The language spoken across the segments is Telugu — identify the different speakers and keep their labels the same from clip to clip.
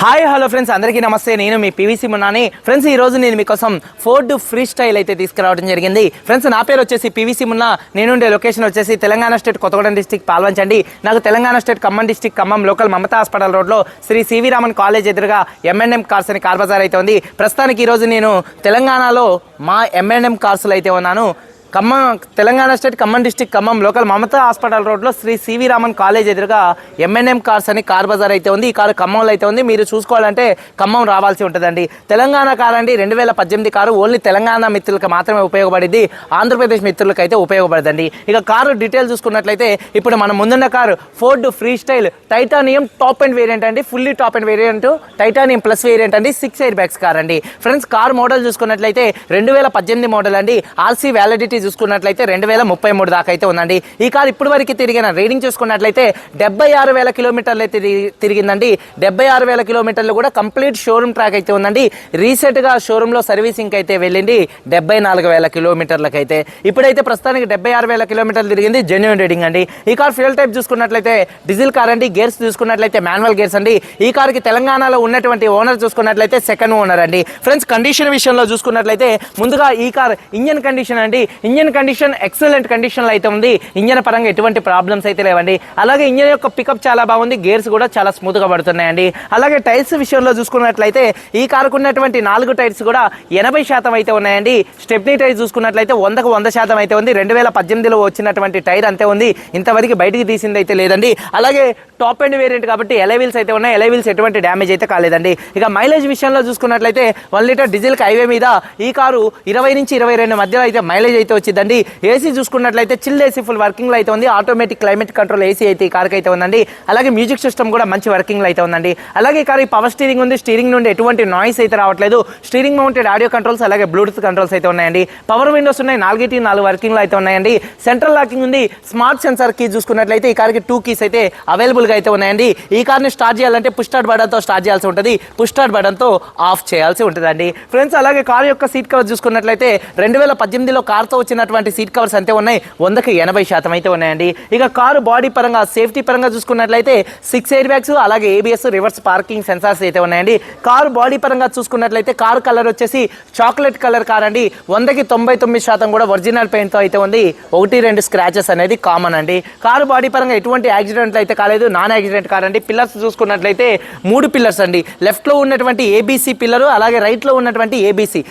Speaker 1: Hi hello friends. అందరికీ నమస్తే. నేను మీ పీవీసీ మున్నాని. ఫ్రెండ్స్ ఈ రోజు నేను మీకోసం ఫోర్డ్ ఫ్రీ స్టైల్ అయితే తీసుకురావడం జరిగింది. ఫ్రెండ్స్ నా పేరు వచ్చేసి పీవీసీ మున్నా. నేనుండే లొకేషన్ వచ్చేసి తెలంగాణ స్టేట్ కొత్తగూడెం డిస్టిక్ పాల్వంచండి. నాకు Telangana state Khammam district Khammam local Mamata hospital రోడ్లో శ్రీ సివి రామన్ కాలేజ్ ఎదురుగా ఎంఎన్ఎం కార్స్ అని కార్ బజార్ అయితే ఉంది. ప్రస్తుతానికి ఈరోజు నేను తెలంగాణలో మా ఎంఎన్ఎం కార్స్లో అయితే ఉన్నాను. Khammam Telangana state Khammam district Khammam local Mamata hospital రోడ్లో శ్రీ సివి రామన్ కాలేజ్ ఎదురుగా ఎంఎన్ఎం కార్స్ అని కార్ బజార్ అయితే ఉంది. ఈ కారు ఖమ్మంలో అయితే ఉంది. మీరు చూసుకోవాలంటే ఖమ్మం రావాల్సి ఉంటుందండి. తెలంగాణ కార్ అండి. రెండు వేల పద్దెనిమిది కారు ఓన్లీ తెలంగాణ మిత్రులకు మాత్రమే ఉపయోగపడింది. ఆంధ్రప్రదేశ్ మిత్రులకు అయితే ఉపయోగపడదండి. ఇక కారు డీటెయిల్ చూసుకున్నట్లయితే ఇప్పుడు మన ముందున్న car Ford Freestyle Titanium top end variant అండి. Fully top end variant Titanium plus variant అండి. సిక్స్ ఎయిర్ బ్యాగ్స్ కార్ అండి. ఫ్రెండ్స్ కార్ మోడల్ చూసుకున్నట్లయితే రెండు వేల పద్దెనిమిది మోడల్ అండి. ఆర్సీ వ్యాలిడిటీ చూసుకున్నట్లయితే రెండు వేల ముప్పై మూడు దాకా అయితే ఉందండి. ఈ కార్ ఇప్పుడు వరకు తిరిగిన రీడింగ్ చూసుకున్నట్లయితే డెబ్బై ఆరు వేల కిలోమీటర్లు అయితే తిరిగి- తిరిగిందండి. డెబ్బై ఆరు వేల కిలోమీటర్లు కూడా కంప్లీట్ షోరూమ్ ట్రాక్ అయితే ఉందండి. రీసెంట్గా షోరూంలో సర్వీసింగ్ అయితే వెళ్ళింది డెబ్బై నాలుగు వేల కిలోమీటర్లకు అయితే. ఇప్పుడైతే ప్రస్తుతానికి డెబ్బై ఆరు వేల కిలోమీటర్లు తిరిగింది జెన్యున్ రీడింగ్ అండి. ఈ కార్ ఫ్యూల్ టైప్ చూసుకున్నట్లయితే డీజిల్ కార్ అండి గేర్స్ చూసుకున్నట్లయితే మాన్యువల్ గేర్స్ అండి. ఈ కార్కి తెలంగాణలో ఉన్నటువంటి ఓనర్ చూసుకున్నట్లయితే సెకండ్ ఓనర్ అండి. ఫ్రెండ్స్ కండిషన్ విషయంలో చూసుకున్నట్లయితే ముందుగా ఈ కార్ ఇంజన్ కండిషన్ అండి. ఇంజన్ కండిషన్ ఎక్సలెంట్ కండిషన్లో అయితే ఉంది. ఇంజన్ పరంగా ఎటువంటి ప్రాబ్లమ్స్ అయితే లేవండి. అలాగే ఇంజన్ యొక్క పికప్ చాలా బాగుంది. గేర్స్ కూడా చాలా స్మూత్గా పడుతున్నాయండి. అలాగే టైర్స్ విషయంలో చూసుకున్నట్లయితే ఈ కారుకు ఉన్నటువంటి నాలుగు టైర్స్ కూడా ఎనభై శాతం అయితే ఉన్నాయండి. స్టెప్నీ టైర్ చూసుకున్నట్లయితే వందకు వంద శాతం అయితే ఉంది. రెండు వేల పద్దెనిమిదిలో వచ్చినటువంటి టైర్ అంతే ఉంది. ఇంతవరకు బయటికి తీసింది అయితే లేదండి. అలాగే టాప్ అండ్ వేరియంట్ కాబట్టి ఎలైవిల్స్ అయితే ఉన్నాయి. ఎలైవిల్స్ ఎటువంటి డ్యామేజ్ అయితే కాలేదండి. ఇక మైలేజ్ విషయంలో చూసుకున్నట్లయితే వన్ లీటర్ డీజిల్ హైవే మీద ఈ కారు ఇరవై నుంచి ఇరవై రెండు మధ్యలో అయితే మైలేజ్ అయితే వచ్చిందండి. ఏసీ చూసుకున్నట్లయితే చిల్ ఏసీ ఫుల్ వర్కింగ్లో అయితే ఉంది. ఆటోమేటిక్ క్లైమేట్ కంట్రోల్ ఏసీ అయితే ఈ కార్కి అయితే ఉందండి. అలాగే మ్యూజిక్ సిస్టమ్ కూడా మంచి వర్కింగ్లో అయితే ఉందండి. అలాగే ఈ కార్ పవర్ స్టీరింగ్ ఉంది. స్టీరింగ్ నుండి ఎటువంటి నాయిస్ అయితే రావట్లేదు. స్టీరింగ్ మౌంటెడ్ ఆడియో కంట్రోల్స్ అలాగే బ్లూటూత్ కంట్రోల్స్ అయితే ఉన్నాయండి. పవర్ విండోస్ ఉన్నాయి. నాలుగిటి నాలుగు వర్కింగ్లో అయితే ఉన్నాయండి. సెంట్రల్ లాకింగ్ ఉంది. స్మార్ట్ సెన్సార్ కీ చూసుకున్నట్లయితే ఈ కార్కి టూ కీస్ అయితే అవైలబుల్గా అయితే ఉన్నాయండి. ఈ కార్ని స్టార్ట్ చేయాలంటే పుష్ స్టార్ట్ బటన్తో స్టార్ట్ చేయాల్సి ఉంటుంది. పుష్ స్టార్ట్ బటన్తో ఆఫ్ చేయాల్సి ఉంటుందండి. ఫ్రెండ్స్ అలాగే కార్ యొక్క సీట్ కవర్ చూసుకున్నట్లయితే రెండు వేల పద్దెనిమిదిలో కార్తో వచ్చినటువంటి సీట్ కవర్స్ అంతే ఉన్నాయి. వందకి ఎనభై శాతం అయితే ఉన్నాయండి. ఇక కారు బాడీ పరంగా సేఫ్టీ పరంగా చూసుకున్నట్లయితే సిక్స్ ఎయిర్ బ్యాగ్స్ అలాగే ఏబిఎస్ రివర్స్ పార్కింగ్ సెన్సార్స్ అయితే ఉన్నాయండి. కారు బాడీ పరంగా చూసుకున్నట్లయితే కారు కలర్ వచ్చేసి చాక్లెట్ కలర్ కార్ అండి వందకి తొంభై తొమ్మిది శాతం కూడా ఒరిజినల్ పెయింట్తో అయితే ఉంది. ఒకటి రెండు స్క్రాచెస్ అనేది కామన్ అండి. కారు బాడీ పరంగా ఎటువంటి యాక్సిడెంట్లు అయితే కాలేదు. నాన్ యాక్సిడెంట్ కార్ అండి పిల్లర్స్ చూసుకున్నట్లయితే మూడు పిల్లర్స్ అండి. లెఫ్ట్లో ఉన్నటువంటి ఏబీసీ పిల్లరు అలాగే రైట్లో ఉన్నటువంటి ఏబీసీ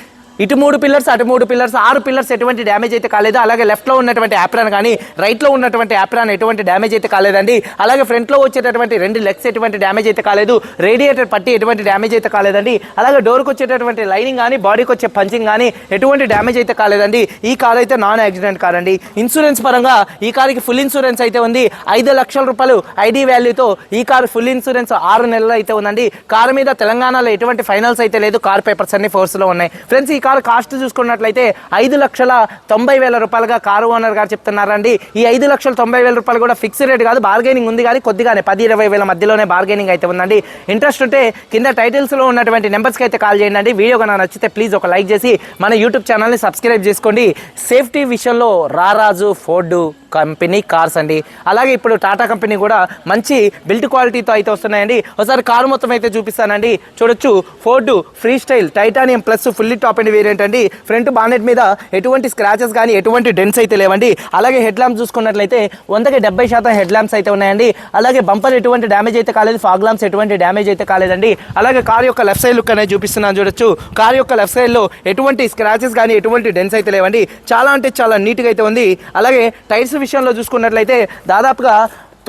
Speaker 1: ఇటు మూడు పిల్లర్స్ అటు మూడు పిల్లర్స్ ఆరు పిల్లర్స్ ఎటువంటి డ్యామేజ్ అయితే కాలేదు. అలాగే లెఫ్ట్లో ఉన్నటువంటి యాప్రాన్ కానీ రైట్లో ఉన్నటువంటి యాప్రాన్ ఎటువంటి డ్యామేజ్ అయితే కాలేదండి. అలాగే ఫ్రంట్లో వచ్చేటటువంటి రెండు లెగ్స్ ఎటువంటి డ్యామేజ్ అయితే కాలేదు. రేడియేటర్ పట్టి ఎటువంటి డ్యామేజ్ అయితే కాలేదండి. అలాగే డోర్కి వచ్చేటటువంటి లైనింగ్ కానీ బాడీకి వచ్చే పంచింగ్ కానీ ఎటువంటి డ్యామేజ్ అయితే కాలేదండి. ఈ కార్ అయితే నాన్ యాక్సిడెంట్ కార్ అండి. ఇన్సూరెన్స్ పరంగా ఈ కార్కి ఫుల్ ఇన్సూరెన్స్ అయితే ఉంది. ఐదు లక్షల రూపాయలు ఐడి వాల్యూతో ఈ కార్ ఫుల్ ఇన్సూరెన్స్ ఆరు నెలలు అయితే ఉందండి. కారు మీద తెలంగాణలో ఎటువంటి ఫైనల్స్ అయితే లేదు. కార్ పేపర్స్ అన్ని ఫోర్స్లో ఉన్నాయి. ఫ్రెండ్స్ ఈ కారు కాస్ట్ చూసుకున్నట్లయితే ఐదు లక్షల తొంభై వేల రూపాయలుగా కారు ఓనర్ గారు చెప్తున్నారండి. ఈ ఐదు లక్షల తొంభై వేల రూపాయలు కూడా ఫిక్స్ రేట్ కాదు బార్గెనింగ్ ఉంది కానీ కొద్దిగానే పది ఇరవై వేల మధ్యలోనే బార్గెనింగ్ అయితే ఉందండి. ఇంట్రెస్ట్ ఉంటే కింద టైటిల్స్లో ఉన్నటువంటి నెంబర్స్కి అయితే కాల్ చేయండి అండి వీడియో కన్నా నచ్చితే ప్లీజ్ ఒక లైక్ చేసి మన యూట్యూబ్ ఛానల్ని సబ్స్క్రైబ్ చేసుకోండి. సేఫ్టీ విషయంలో రారాజు ఫోర్డు. కంపెనీ కార్స్ అండి. అలాగే ఇప్పుడు టాటా కంపెనీ కూడా మంచి బిల్ట్ క్వాలిటీతో అయితే వస్తున్నాయండి. ఒకసారి కారు మొత్తం అయితే చూపిస్తానండి. చూడొచ్చు Ford Freestyle Titanium plus fully top end variant అండి. ఫ్రంట్ బానెట్ మీద ఎటువంటి స్క్రాచెస్ కానీ ఎటువంటి డెన్స్ అయితే లేవండి. అలాగే హెడ్ ల్యాంప్ చూసుకున్నట్లయితే వందకి డెబ్బై శాతం హెడ్ ల్యాంప్స్ అయితే ఉన్నాయండి. అలాగే బంపర్ ఎటువంటి డ్యామేజ్ అయితే కాలేదు. ఫాగ్ ల్యాంప్స్ ఎటువంటి డ్యామేజ్ అయితే కాలేదండి. అలాగే కార్ యొక్క లెఫ్ట్ సైడ్ లుక్ అనేది చూపిస్తున్నాను చూడొచ్చు. కార్ యొక్క లెఫ్ట్ సైడ్లో ఎటువంటి స్క్రాచెస్ కానీ ఎటువంటి డెన్స్ అయితే లేవండి. చాలా అంటే చాలా నీట్గా అయితే ఉంది. అలాగే టైర్స్ విషయంలో చూసుకున్నట్లయితే దాదాపుగా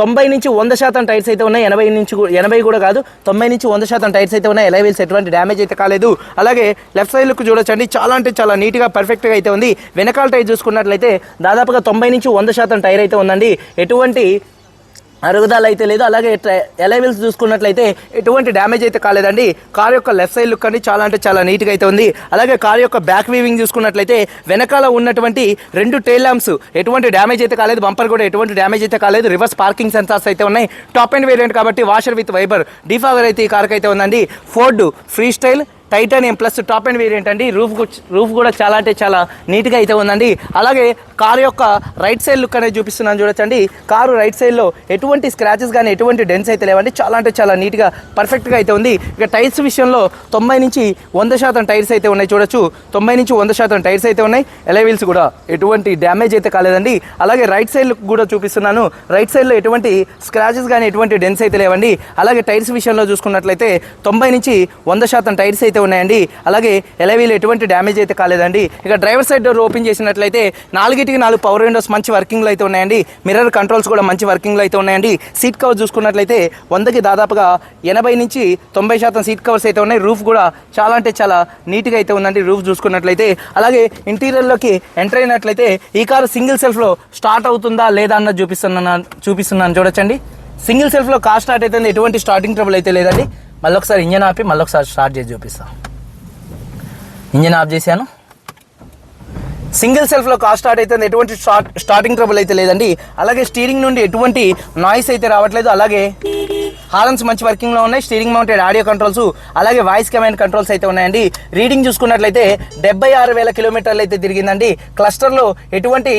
Speaker 1: తొంభై నుంచి వంద శాతం టైర్స్ అయితే ఉన్నాయి. ఎనభై నుంచి ఎనభై కూడా కాదు తొంభై నుంచి వంద శాతం టైర్స్ అయితే ఉన్నాయి. ఎలా వీల్స్ ఎటువంటి డ్యామేజ్ అయితే కాలేదు. అలాగే లెఫ్ట్ సైడ్ లుక్ చూడొచ్చండి. చాలా అంటే చాలా నీట్గా పర్ఫెక్ట్గా అయితే ఉంది. వెనకాల టైర్ చూసుకున్నట్లయితే దాదాపుగా తొంభై నుంచి వంద శాతం టైర్ అయితే ఉందండి. ఎటువంటి అరుగుదల అయితే లేదు. అలాగే ఎలైవిల్స్ చూసుకున్నట్లయితే ఎటువంటి డ్యామేజ్ అయితే కాలేదండి. కార్ యొక్క లెఫ్ట్ సైడ్ లుక్ అండి చాలా అంటే చాలా నీట్గా అయితే ఉంది. అలాగే కార్ యొక్క బ్యాక్ వీవింగ్ చూసుకున్నట్లయితే వెనకాల ఉన్నటువంటి రెండు టైల్ ల్యాంప్స్ ఎటువంటి డ్యామేజ్ అయితే కాలేదు. బంపర్ కూడా ఎటువంటి డ్యామేజ్ అయితే కాలేదు. రివర్స్ పార్కింగ్ సెన్సార్స్ అయితే ఉన్నాయి. టాప్ అండ్ వేరియంట్ కాబట్టి వాషర్ విత్ వైబర్ డిఫాగర్ అయితే ఈ కార్కి అయితే ఉందండి. Ford Freestyle Titanium plus top end variant అండి. రూఫ్ రూఫ్ కూడా చాలా అంటే చాలా నీట్గా అయితే ఉందండి. అలాగే కారు యొక్క రైట్ సైడ్ లుక్ అనేది చూపిస్తున్నాను చూడొచ్చండి. కారు రైట్ సైడ్లో ఎటువంటి స్క్రాచెస్ కానీ ఎటువంటి డెన్స్ అయితే లేవండి. చాలా అంటే చాలా నీట్గా పర్ఫెక్ట్గా అయితే ఉంది. ఇక టైర్స్ విషయంలో తొంభై నుంచి వంద శాతం టైర్స్ అయితే ఉన్నాయి చూడొచ్చు. తొంభై నుంచి వంద శాతం టైర్స్ అయితే ఉన్నాయి. ఎలవీల్స్ కూడా ఎటువంటి డ్యామేజ్ అయితే కాలేదండి. అలాగే రైట్ సైడ్ లుక్ కూడా చూపిస్తున్నాను. రైట్ సైడ్లో ఎటువంటి స్క్రాచెస్ కానీ ఎటువంటి డెన్స్ అయితే లేవండి. అలాగే టైర్స్ విషయంలో చూసుకున్నట్లయితే తొంభై నుంచి వంద శాతం టైర్స్ అయితే ఉన్నాయండి. అలాగే ఎలవీలు ఎటువంటి డ్యామేజ్ అయితే కాలేదండి. ఇక డ్రైవర్ సైడ్ డోర్ ఓపెన్ చేసినట్లయితే నాలుగిటికి నాలుగు పవర్ విండోస్ మంచి వర్కింగ్లో అయితే ఉన్నాయండి. మిర్రర్ కంట్రోల్స్ కూడా మంచి వర్కింగ్లో అయితే ఉన్నాయండి. సీట్ కవర్ చూసుకున్నట్లయితే వందకి దాదాపుగా ఎనభై నుంచి తొంభై శాతం సీట్ కవర్స్ అయితే ఉన్నాయి. రూఫ్ కూడా చాలా అంటే చాలా నీట్గా అయితే ఉందండి రూఫ్ చూసుకున్నట్లయితే. అలాగే ఇంటీరియర్లోకి ఎంటర్ అయినట్లయితే ఈ కారు సింగిల్ సెల్ఫ్లో స్టార్ట్ అవుతుందా లేదా అన్నది చూపిస్తున్నాను చూపిస్తున్నాను చూడొచ్చండి. సింగిల్ సెల్ఫ్లో కార్ స్టార్ట్ అయితే ఎటువంటి స్టార్టింగ్ ట్రబుల్ అయితే లేదండి. మళ్ళీ ఒకసారి ఇంజన్ ఆపి మళ్ళీ ఒకసారి స్టార్ట్ చేసి చూపిస్తాను ఇంజన్ ఆఫ్ చేశాను. సింగిల్ సెల్ఫ్లో కార్ స్టార్ట్ అయితే ఎటువంటి స్టార్ట్ స్టార్టింగ్ ట్రబుల్ అయితే లేదండి. అలాగే స్టీరింగ్ నుండి ఎటువంటి నాయిస్ అయితే రావట్లేదు. అలాగే హార్న్స్ మంచి వర్కింగ్లో ఉన్నాయి. స్టీరింగ్ మౌంటెడ్ ఆడియో కంట్రోల్స్ అలాగే వాయిస్ కమాండ్ కంట్రోల్స్ అయితే ఉన్నాయండి. రీడింగ్ చూసుకున్నట్లయితే డెబ్బై ఆరు వేల కిలోమీటర్లు అయితే తిరిగిందండి. క్లస్టర్లో ఎటువంటి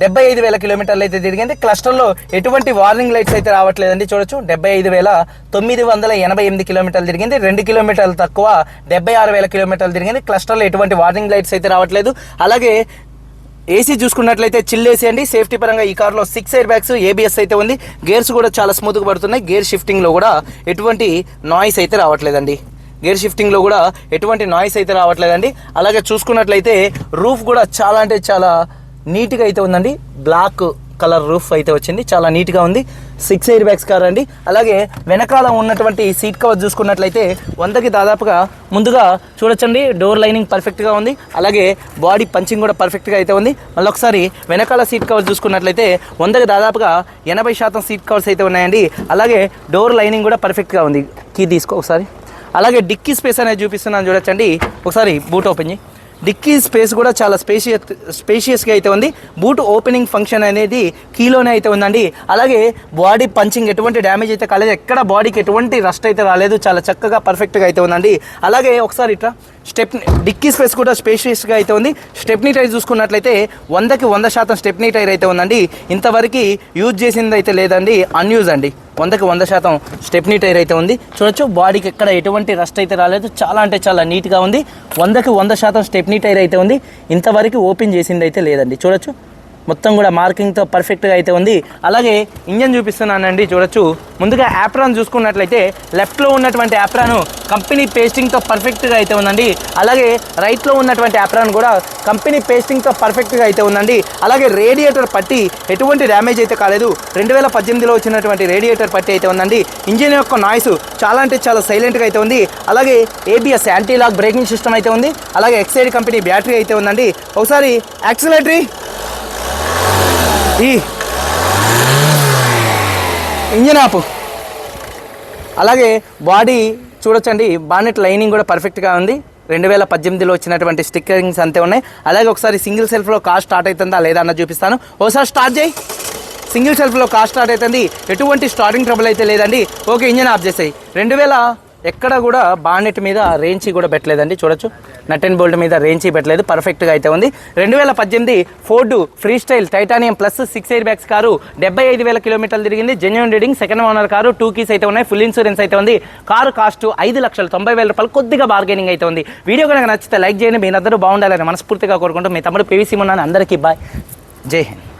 Speaker 1: డెబ్బై ఐదు వేల కిలోమీటర్లు అయితే తిరిగింది. క్లస్టర్లో ఎటువంటి వార్నింగ్ లైట్స్ అయితే రావట్లేదండి చూడొచ్చు. డెబ్బై ఐదు వేల తొమ్మిది వందల ఎనభై ఎనిమిది కిలోమీటర్లు తిరిగింది. రెండు కిలోమీటర్లు తక్కువ డెబ్బై ఆరు వేల కిలోమీటర్లు తిరిగింది. క్లస్టర్లో ఎటువంటి వార్నింగ్ లైట్స్ అయితే రావట్లేదు. అలాగే ఏసీ చూసుకున్నట్లయితే చిల్ ఏసీ అండి. సేఫ్టీ పరంగా ఈ కార్లో సిక్స్ ఎయిర్ బ్యాగ్స్ ఏబిఎస్ అయితే ఉంది. గేర్స్ కూడా చాలా స్మూత్గా పడుతున్నాయి. గేర్ షిఫ్టింగ్లో కూడా ఎటువంటి నాయిస్ అయితే రావట్లేదండి. గేర్ షిఫ్టింగ్లో కూడా ఎటువంటి నాయిస్ అయితే రావట్లేదండి. అలాగే చూసుకున్నట్లయితే రూఫ్ కూడా చాలా అంటే చాలా నీట్గా అయితే ఉందండి. బ్లాక్ కలర్ రూఫ్ అయితే వచ్చింది. చాలా నీట్గా ఉంది. సిక్స్ ఎయిర్ బ్యాగ్స్ కార్ అండి. అలాగే వెనకాల ఉన్నటువంటి సీట్ కవర్ చూసుకున్నట్లయితే వందకి దాదాపుగా ముందుగా చూడొచ్చండి. డోర్ లైనింగ్ పర్ఫెక్ట్గా ఉంది. అలాగే బాడీ పంచింగ్ కూడా పర్ఫెక్ట్గా అయితే ఉంది. మళ్ళీ ఒకసారి వెనకాల సీట్ కవర్ చూసుకున్నట్లయితే వందకి దాదాపుగా ఎనభై శాతం సీట్ కవర్స్ అయితే ఉన్నాయండి. అలాగే డోర్ లైనింగ్ కూడా పర్ఫెక్ట్గా ఉంది. కీ తీసుకో ఒకసారి. అలాగే డిక్కీ స్పేస్ అనేది చూపిస్తున్నాను చూడొచ్చండి. ఒకసారి బూట్ ఓపెన్ చేయి. డిక్కీ స్పేస్ కూడా చాలా స్పేషియస్ స్పేషియస్గా అయితే ఉంది. బూట్ ఓపెనింగ్ ఫంక్షన్ అనేది కీలోనే అయితే ఉందండి. అలాగే బాడీ పంచింగ్ ఎటువంటి డ్యామేజ్ అయితే కాలేదు. ఎక్కడ బాడీకి ఎటువంటి రస్ట్ అయితే రాలేదు. చాలా చక్కగా పర్ఫెక్ట్గా అయితే ఉందండి. అలాగే ఒకసారి ఇట్లా స్టెప్ డిక్కీ స్పేస్ కూడా స్పేషియస్గా అయితే ఉంది. స్టెప్నీ టైర్ చూసుకున్నట్లయితే వందకి వంద శాతం స్టెప్నీ టైర్ అయితే ఉందండి. ఇంతవరకు యూజ్ చేసింది అయితే లేదండి. అన్యూజ్ అండి. వందకి వంద శాతం స్టెప్నీ టైర్ అయితే ఉంది. చూడొచ్చు బాడీకి ఎక్కడ ఎటువంటి రస్ట్ అయితే రాలేదు. చాలా అంటే చాలా నీట్గా ఉంది. వందకి వంద శాతం స్టెప్నీ టైర్ అయితే ఉంది. ఇంతవరకు ఓపెన్ చేసింది అయితే లేదండి. చూడొచ్చు. మొత్తం కూడా మార్కింగ్తో పర్ఫెక్ట్గా అయితే ఉంది. అలాగే ఇంజన్ చూపిస్తున్నానండి చూడొచ్చు. ముందుగా యాప్రాన్ చూసుకున్నట్లయితే లెఫ్ట్లో ఉన్నటువంటి యాప్రాన్ కంపెనీ పేస్టింగ్తో పర్ఫెక్ట్గా అయితే ఉందండి. అలాగే రైట్లో ఉన్నటువంటి యాప్రాన్ కూడా కంపెనీ పేస్టింగ్తో పర్ఫెక్ట్గా అయితే ఉందండి. అలాగే రేడియేటర్ పట్టి ఎటువంటి డ్యామేజ్ అయితే కాలేదు. రెండు వేల పద్దెనిమిదిలో వచ్చినటువంటి రేడియేటర్ పట్టి అయితే ఉందండి. ఇంజిన్ యొక్క నాయిస్ చాలా అంటే చాలా సైలెంట్గా అయితే ఉంది. అలాగే ABS anti lock braking system అయితే ఉంది. అలాగే ఎక్సైడ్ కంపెనీ బ్యాటరీ అయితే ఉందండి. ఒకసారి యాక్సిలేటరీ ఈ. ఇంజన్ ఆపు. అలాగే బాడీ చూడొచ్చండి బానెట్ లైనింగ్ కూడా పర్ఫెక్ట్గా ఉంది. రెండు వేల పద్దెనిమిదిలో వచ్చినటువంటి స్టిక్కరింగ్స్ అంతే ఉన్నాయి. అలాగే ఒకసారి సింగిల్ సెల్ఫ్లో కార్ స్టార్ట్ అవుతుందా లేదా అన్న చూపిస్తాను. ఒకసారి స్టార్ట్ చేయి. సింగిల్ సెల్ఫ్లో కార్ స్టార్ట్ అవుతుంది. ఎటువంటి స్టార్టింగ్ ట్రబుల్ అయితే లేదండి. ఓకే ఇంజన్ ఆఫ్ చేసాయి. రెండు వేల ఎక్కడ కూడా బానెట్ మీద రేంచి కూడా పెట్టలేదండి చూడొచ్చు. నట్ అండ్ బోల్ట్ మీద రేంచి పెట్టలేదు పర్ఫెక్ట్గా అయితే ఉంది. రెండు వేల పద్దెనిమిది Ford Freestyle Titanium plus six airbags car డెబ్బై ఐదు వేల కిలోమీటర్లు తిరిగింది. Genuine reading second owner car two keys అయితే ఉన్నాయి ఫుల్ ఇన్సూరెన్స్ అయితే ఉంది. కారు కాస్ట్ ఐదు లక్షల తొంభై వేల రూపాయలు కొద్దిగా బార్గెనింగ్ అయితే ఉంది. వీడియో కనుక నచ్చితే లైక్ చేయండి మీ అందరూ బాగుండాలని మనస్ఫూర్తిగా కోరుకుంటూ మీ తమ్ముడు పివిసి ఉన్నాను అందరికీ బాయ్ జై హింద్.